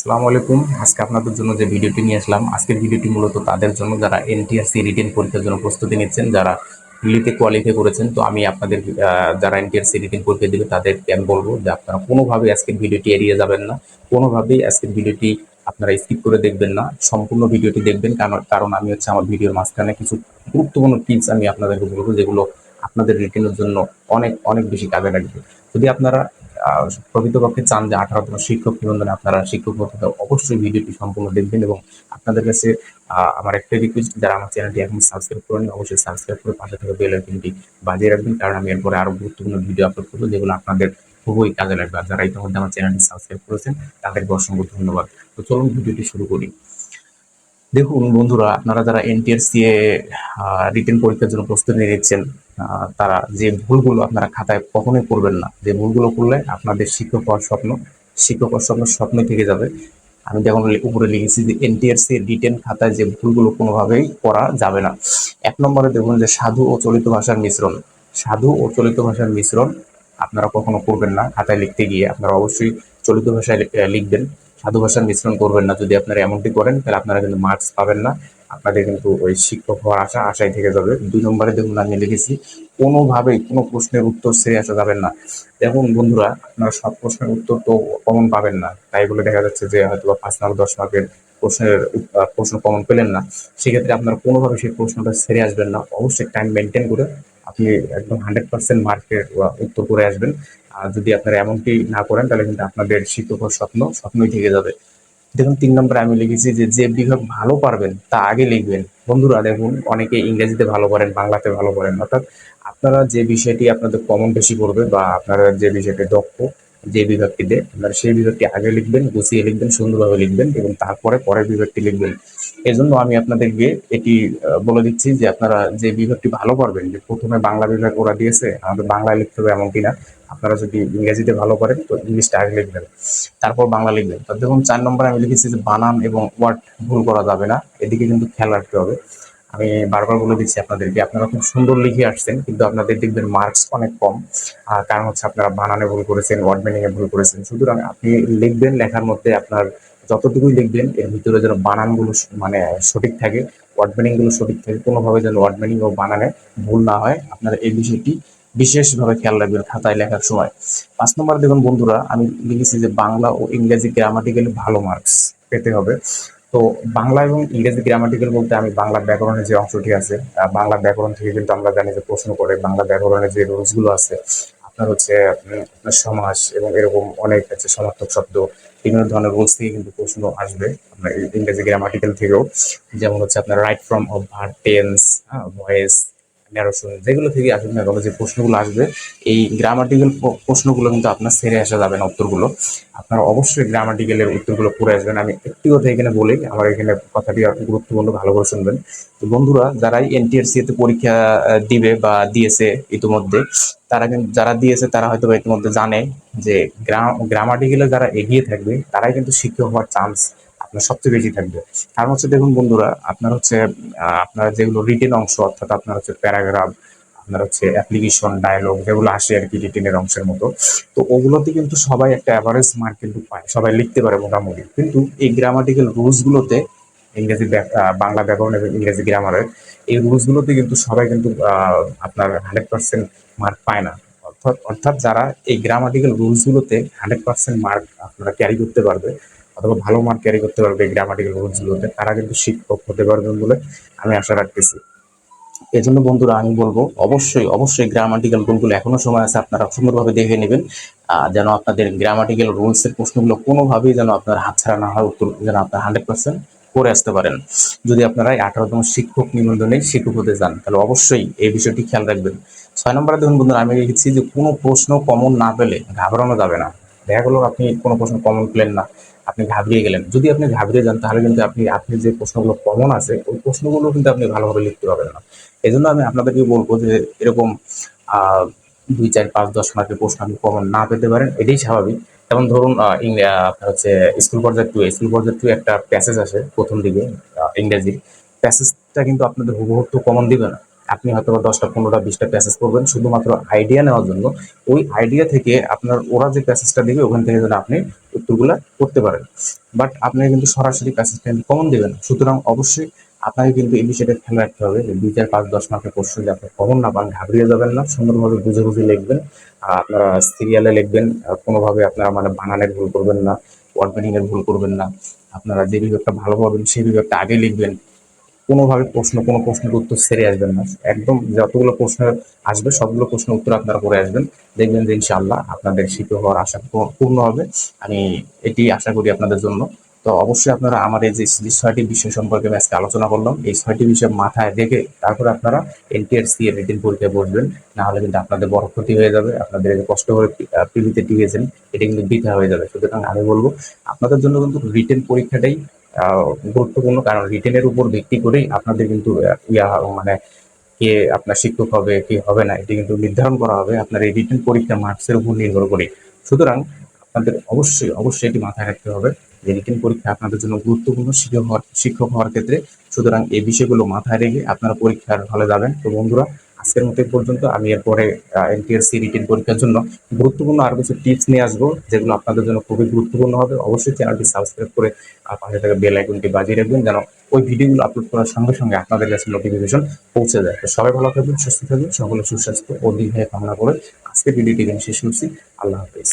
আসসালামু আলাইকুম। আজকে আপনাদের জন্য যে ভিডিওটি নিয়ে আসলাম, আজকের ভিডিওটি মূলত তাদের জন্য যারা এনটিআরসি রিটেন পরীক্ষার জন্য প্রস্তুতি নিচ্ছেন, যারা প্রিলিতে কোয়ালিফাই করেছেন, তো আমি আপনাদের যারা এনটিআরসি রিটেন পরীক্ষা দেবে তাদেরকে আমি বলব যে আপনারা কোনোভাবে আজকের ভিডিওটি এড়িয়ে যাবেন না। কোনোভাবেই আজকের ভিডিওটি আপনারা স্কিপ করে দেখবেন না। সম্পূর্ণ ভিডিওটি দেখবেন, কারণ আমি হচ্ছে আমার ভিডিওর মাঝখানে কিছু গুরুত্বপূর্ণ টিপস আমি আপনাদেরকে বলব, যেগুলো আপনাদের রিটেনের জন্য অনেক অনেক বেশি কাজে লাগবে। যদি আপনারা প্রকৃতপক্ষে চান যে আঠারোতম শিক্ষক নিবন্ধনে আপনারা শিক্ষক হতে অবশ্যই ভিডিওটি সম্পূর্ণ দেখবেন এবং আপনাদের কাছে আমার একটা রিকোয়েস্ট যারা আমার চ্যানেলটি এখন সাবস্ক্রাইব করেন অবশ্যই সাবস্ক্রাইব করে পাশে থাকা বেল আইকনটি বাজিয়ে রাখবেন, কারণ আমি এরপরে আরও গুরুত্বপূর্ণ ভিডিও আপলোড করব, যেগুলো আপনাদের খুবই কাজে লাগবে। আর যারা ইতিমধ্যে আমার চ্যানেলটি সাবস্ক্রাইব করেছেন, তাদেরকে অসংখ্য ধন্যবাদ। তো চলুন ভিডিওটি শুরু করি। দেখুন বন্ধুরা, আপনারা যারা এনটিআরসি এ রিটেন পরীক্ষার জন্য প্রস্তুতি নিচ্ছেন তারা যে ভুলগুলো আপনারা খাতায় কখনোই করবেন না। যে ভুলগুলো করলে আপনাদের শিক্ষক হওয়ার স্বপ্ন, শিক্ষক হওয়ার স্বপ্ন স্বপ্নই থেকে যাবে। আমি যেমন লে- উপরে লিখেছি যে এনটিআরসি রিটেন খাতায় যে ভুলগুলো কোনোভাবেই করা যাবে না। এক নম্বরে দেখুন যে সাধু ও চলিত ভাষার মিশ্রণ। সাধু ও চলিত ভাষার মিশ্রণ আপনারা কখনো করবেন না। খাতায় লিখতে গিয়ে আপনারা অবশ্যই চলিত ভাষায় লিখবেন। সাধু ভাষার মিশ্রণ করবেন না। যদি আপনারা এমনটি করেন, তাহলে আপনারা কিন্তু মার্কস পাবেন না। আপনাদের কিন্তু ওই শিক্ষক হওয়ার আশা, আশাই থেকে যাবে। দুই নম্বরে দেখুন, আমি লিখেছি, কোনোভাবেই কোনো প্রশ্নের উত্তর সেরে আসা যাবেন না। দেখুন বন্ধুরা, আপনারা সব প্রশ্নের উত্তর তো কমন পাবেন না। তাই বলে দেখা যাচ্ছে যে হয়তো পাঁচ মার্ক, দশ মার্কের প্রশ্নের প্রশ্ন কমন পেলেন না। সেক্ষেত্রে আপনারা কোনোভাবে সেই প্রশ্নটা সেরে আসবেন না। অবশ্যই টাইম মেনটেন করে আপনি একদম হান্ড্রেড পার্সেন্ট মার্কের উত্তর করে আসবেন। আর যদি আপনারা এমনটি না করেন, তাহলে কিন্তু আপনাদের শিক্ষকর স্বপ্ন, স্বপ্নই থেকে যাবে। দেখুন, তিন নম্বরে আমি লিখেছি যে যে বিভাগ ভালো পারবেন, তা আগে লিখবেন। বন্ধুরা, দেখুন, অনেকে ইংরেজিতে ভালো করেন বাংলাতে ভালো করেন অর্থাৎ আপনারা যে বিষয়টি আপনাদের কমন বেশি করবে বা আপনারা যে বিষয়টি দক্ষ যে বিভাগটিতে আপনারা সেই বিভাগটি আগে লিখবেন, গুছিয়ে লিখবেন, সুন্দরভাবে লিখবেন এবং তারপরে পরের বিভাগটি লিখবেন। এজন্য আমি আপনাদেরকে এটি বলে দিচ্ছি যে আপনারা যে বিভাগটি ভালো পারবেন যে প্রথমে বাংলা বিভাগ ওরা দিয়েছে, আমাদের বাংলায় লিখতে হবে এমনটি না আপনারা যদি ইংরেজিতে ভালো করেন, তো ইংলিশটা আগে লিখবেন, তারপর বাংলা লিখবেন। তো দেখুন, চার নম্বরে আমি লিখেছি যে বানান এবং ওয়ার্ড ভুল করা যাবে না, এদিকে কিন্তু খেয়াল রাখতে হবে। আমি বারবার বলে দিচ্ছি আপনাদেরকে, আপনারা খুব সুন্দর লিখে আসছেন, কিন্তু আপনাদের দেখবেন মার্কস অনেক কম। কারণ হচ্ছে আপনারা বানানে ভুল করেছেন ওয়ার্ড এ ভুল করেছেন। সুতরাং আপনি লিখবেন লেখার মধ্যে আপনার যতটুকুই লিখবেন, এর ভিতরে যেন বানানগুলো মানে সঠিক থাকে ওয়ার্ড মিনিংগুলো সঠিক থাকে, কোনোভাবে যেন ওয়ার্ড মিনিং ও বানানে ভুল না হয়, আপনারা এই বিষয়টি বিশেষভাবে খেয়াল রাখবেন খাতায় লেখার সময়। পাঁচ নম্বর দেখুন বন্ধুরা, আমি লিখেছি যে বাংলা ও ইংরেজি গ্রামাটিক্যালি ভালো মার্কস পেতে হবে। তো বাংলা এবং ইংরেজি গ্রামাটিক্যাল বলতে আমি বাংলা ব্যাকরণের যে অংশটি আছে বাংলা ব্যাকরণ থেকে কিন্তু আমরা জানি যে প্রশ্ন করে। বাংলা ব্যাকরণের যে রুলসগুলো আছে, আপনার হচ্ছে সমাস এবং এরকম অনেক হচ্ছে সমার্থক শব্দ, বিভিন্ন ধরনের রুলস থেকে কিন্তু প্রশ্ন আসবে আপনার ইংরেজি গ্রামাটিক্যাল থেকেও। যেমন হচ্ছে আপনার right form of verb tense voice যেগুলো থেকে যে প্রশ্নগুলো আসবে, এই গ্রামাটিক্যাল প্রশ্নগুলো কিন্তু আপনার ছেড়ে আসা যাবে না উত্তরগুলো। আপনারা অবশ্যই গ্রামাটিক্যালের উত্তরগুলো পড়ে আসবেন। আমি একটি কথা এখানে বলি, আমার এখানে কথাটি গুরুত্বপূর্ণ, ভালো করে শুনবেন। তো বন্ধুরা যারাই এনটিআরসি তে পরীক্ষা দিবে বা দিয়েছে ইতিমধ্যে, তারা কিন্তু, যারা দিয়েছে তারা হয়তো ইতিমধ্যে জানে যে গ্রামাটিক্যালে যারা এগিয়ে থাকবে, তারাই কিন্তু শিক্ষক হওয়ার চান্স আপনার সবচেয়ে বেশি থাকবে। কারণ হচ্ছে দেখুন বন্ধুরা, আপনার হচ্ছে আপনার যেগুলো রিটেন অংশ, অর্থাৎ আপনার হচ্ছে প্যারাগ্রাফ আপনার হচ্ছে অ্যাপ্লিকেশন ডায়লগ যেগুলো আসে আর কি রিটেনের অংশের মতো, তো ওগুলোতে কিন্তু সবাই একটা অ্যাভারেজ মার্ক কিন্তু পায়, সবাই লিখতে পারে মোটামুটি। কিন্তু এই গ্রামাটিক্যাল রুলসগুলোতে ইংরেজি বাংলা ব্যাকরণ এবং ইংরেজি গ্রামারের এই রুলসগুলোতে কিন্তু সবাই কিন্তু আপনার হান্ড্রেড পার্সেন্ট মার্ক পায় না। অর্থাৎ অর্থাৎ যারা এই গ্রামাটিক্যাল রুলস গুলোতে হান্ড্রেড পার্সেন্ট মার্ক আপনারা ক্যারি করতে পারবে অথবা ভালো মার্ক ক্যারি করতে পারবে এই গ্রামাটিক্যাল রুলস গুলোতে তারা কিন্তু শিক্ষক হতে পারবেন বলে আমি আশা রাখতেছি। এই জন্য বন্ধুরা আমি বলব, অবশ্যই অবশ্যই গ্রামাটিক্যাল রুলগুলো এখনও সময় আছে, আপনারা সুন্দরভাবে দেখে নেবেন যেন আপনাদের গ্রামাটিক্যাল রুলস এর প্রশ্নগুলো কোনোভাবেই যেন আপনার হাতছাড়া না হয়, উত্তর যেন আপনার হান্ড্রেড পার্সেন্ট করে আসতে পারেন। যদি আপনারা আঠারোতম শিক্ষক নিবন্ধনে শিক্ষক হতে চান, তাহলে অবশ্যই এই বিষয়টি খেয়াল রাখবেন। ছয় নম্বরে দেখুন বন্ধুরা, আমি লিখেছি যে কোনো প্রশ্ন কমন না পেলে ঘাবড়ানো যাবে না। দেখা গেলো আপনি কোনো প্রশ্ন কমন পেলেন না। আপনি ঘাবড়িয়ে গেলেন। যদি আপনি ঘাবড়িয়ে যান, তাহলে কিন্তু আপনি আপনি যে প্রশ্নগুলো কমন আছে, ওই প্রশ্নগুলো কিন্তু আপনি ভালোভাবে লিখতে পারবেন না। এই জন্য আমি আপনাদেরকে বলব যে, এরকম দুই, চার, পাঁচ, দশ মার্কের প্রশ্ন আপনি কমন না পেতে পারেন, এটাই স্বাভাবিক। যেমন ধরুন আপনার হচ্ছে স্কুল পর্যায়ে টু স্কুল পর্যায়ে টু একটা প্যাসেজ আসে প্রথম দিকে ইংরেজির। প্যাসেজটা কিন্তু আপনাদের হুবহু তো কমন দিবে না। আপনি হয়তো দশটা, পনেরোটা, বিশটা প্যাসেজ করবেন শুধুমাত্র আইডিয়া নেওয়ার জন্য। ওই আইডিয়া থেকে আপনার ওরা যে প্যাসেজটা দিবে, ওখান থেকে যেন আপনি উত্তরগুলো করতে পারেন। বাট আপনি কিন্তু সরাসরি প্যাসেজটা কমন দেবেন সুতরাং অবশ্যই আপনাকে কিন্তু এই বিষয়টা খেয়াল রাখতে হবে যে দুই, চার, পাঁচ, দশ মার্কের প্রশ্ন যদি আপনি কমন না পান, ঘাবড়িয়ে যাবেন না, সুন্দরভাবে বুঝে বুঝে লিখবেন, আর আপনারা সিরিয়ালে লিখবেন কোনোভাবে আপনারা মানে বানানের ভুল করবেন না ওয়ার্ড মিনিং এর ভুল করবেন না। আপনারা যে বিভাগটা ভালো পাবেন, সেই বিভাগটা আগে লিখবেন। কোনোভাবে প্রশ্ন, কোনো প্রশ্নের উত্তর সেরে আসবেন না। একদম যতগুলো প্রশ্ন আসবে, সবগুলো প্রশ্নের উত্তর আপনারা করে আসবেন। দেখবেন যে ইনশাআল্লাহ আপনাদের শিক্ষক হওয়ার আশা পূর্ণ- হবে। আমি এটি আশা করি আপনাদের জন্য। তো অবশ্যই আপনারা আমার এই যে ছয়টি বিষয় সম্পর্কে আমি আজকে আলোচনা করলাম, এই ছয়টি বিষয় মাথায় রেখে তারপরে আপনারা এনটিআরসি এর রিটিন পরীক্ষায় বসবেন। না হলে কিন্তু আপনাদের বড় ক্ষতি হয়ে যাবে। আপনাদের কষ্ট করে পিভিতে টিকেছেন, এটা কিন্তু বৃথা হয়ে যাবে। সুতরাং আমি বলব, আপনাদের জন্য কিন্তু রিটেন পরীক্ষাটাই গুরুত্বপূর্ণ, কারণ রিটেনের উপর ভিত্তি করেই আপনাদের কিন্তু ইয়া মানে কে আপনার শিক্ষক হবে, কে হবে না, এটি কিন্তু নির্ধারণ করা হবে আপনার এই রিটেন পরীক্ষার মার্কসের উপর নির্ভর করে। সুতরাং আপনাদের অবশ্যই অবশ্যই এটি মাথায় রাখতে হবে যে রিটেন পরীক্ষা আপনাদের জন্য গুরুত্বপূর্ণ, শিক্ষক হওয়ার শিক্ষক হওয়ার ক্ষেত্রে। সুতরাং এই বিষয়গুলো মাথায় রেখে আপনারা পরীক্ষার হলে যাবেন। তো বন্ধুরা আজকের মতো পর্যন্ত। আমি এরপরে এনটিএসসি রিটেন পরীক্ষার জন্য গুরুত্বপূর্ণ আর কিছু টিপস নিয়ে আসব, যেগুলো আপনাদের জন্য খুবই গুরুত্বপূর্ণ হবে। অবশ্যই চ্যানেলটি সাবস্ক্রাইব করে পাশে থাকা বেল আইকনটি বাজিয়ে রাখবেন যেন ওই ভিডিওগুলো আপলোড করার সঙ্গে সঙ্গে আপনাদের কাছে নোটিফিকেশন পৌঁছে যায়। তো সবাই ভালো থাকবেন, সুস্থ থাকবেন, সকলে সুস্বাস্থ্য ও দীর্ঘায় কামনা করে আজকের ভিডিওটি এখানে শেষ করছি। আল্লাহ হাফিজ।